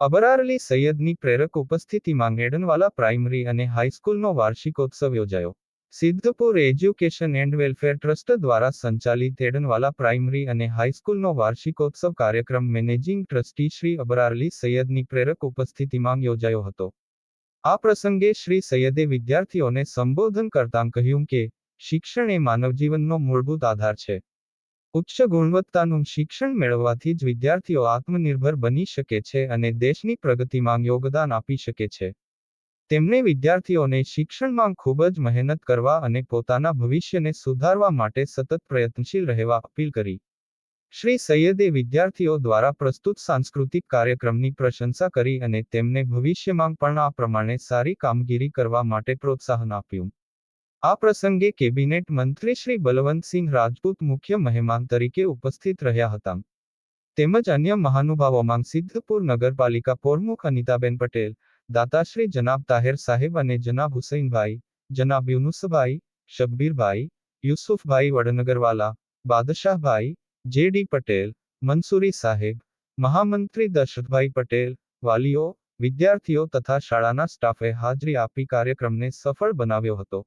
અબરારલી સૈયદની પ્રેરક ઉપસ્થિતિમાં એડનવાલા પ્રાઇમરી અને હાઈસ્કૂલનો વાર્ષિકોત્સવ યોજાયો. Siddhpur education and welfare trust દ્વારા સંચાલિત એડનવાલા પ્રાઇમરી અને હાઈસ્કૂલનો વાર્ષિકોત્સવ કાર્યક્રમ મેનેજિંગ ટ્રસ્ટી શ્રી અબરારલી સૈયદની પ્રેરક ઉપસ્થિતિમાં યોજાયો હતો. આ પ્રસંગે શ્રી સૈયદે વિદ્યાર્થીઓને સંબોધન કરતાં કહ્યું કે, શિક્ષણ એ માનવજીવનનો મૂળભૂત આધાર છે. ઉચ્ચ ગુણવત્તાનું શિક્ષણ મેળવવાથી જ વિદ્યાર્થીઓ આત્મનિર્ભર બની શકે છે અને દેશની પ્રગતિમાં યોગદાન આપી શકે છે. તેમણે વિદ્યાર્થીઓને શિક્ષણમાં ખૂબ જ મહેનત કરવા અને પોતાના ભવિષ્યને સુધારવા માટે સતત પ્રયત્નશીલ રહેવા અપીલ કરી. શ્રી સૈયદે વિદ્યાર્થીઓ દ્વારા પ્રસ્તુત સાંસ્કૃતિક કાર્યક્રમની પ્રશંસા કરી અને તેમને ભવિષ્યમાં પણ આ પ્રમાણે સારી કામગીરી કરવા માટે પ્રોત્સાહન આપ્યું. આ પ્રસંગે કેબિનેટ મંત્રી શ્રી બલવંતસિંહ રાજપૂત મુખ્ય મહેમાન તરીકે ઉપસ્થિત રહ્યા હતા. તેમજ અન્ય મહાનુભાવોમાં સિદ્ધપુર નગરપાલિકા પ્રમુખ અનિતાબેન પટેલ, દાતાશ્રી જનાબ તાહેર સાહેબ અને જનાબ હુસૈનભાઈ, જનાબ યુનુસભાઈ, શબ્બીરભાઈ, યુસુફભાઈ વડનગરવાલા, બાદશાહભાઈ, જે ડી પટેલ મંસૂરી સાહેબ, મહામંત્રી દશરથભાઈ પટેલ, વાલીઓ, વિદ્યાર્થીઓ તથા શાળાના સ્ટાફે હાજરી આપી કાર્યક્રમને સફળ બનાવ્યો હતો.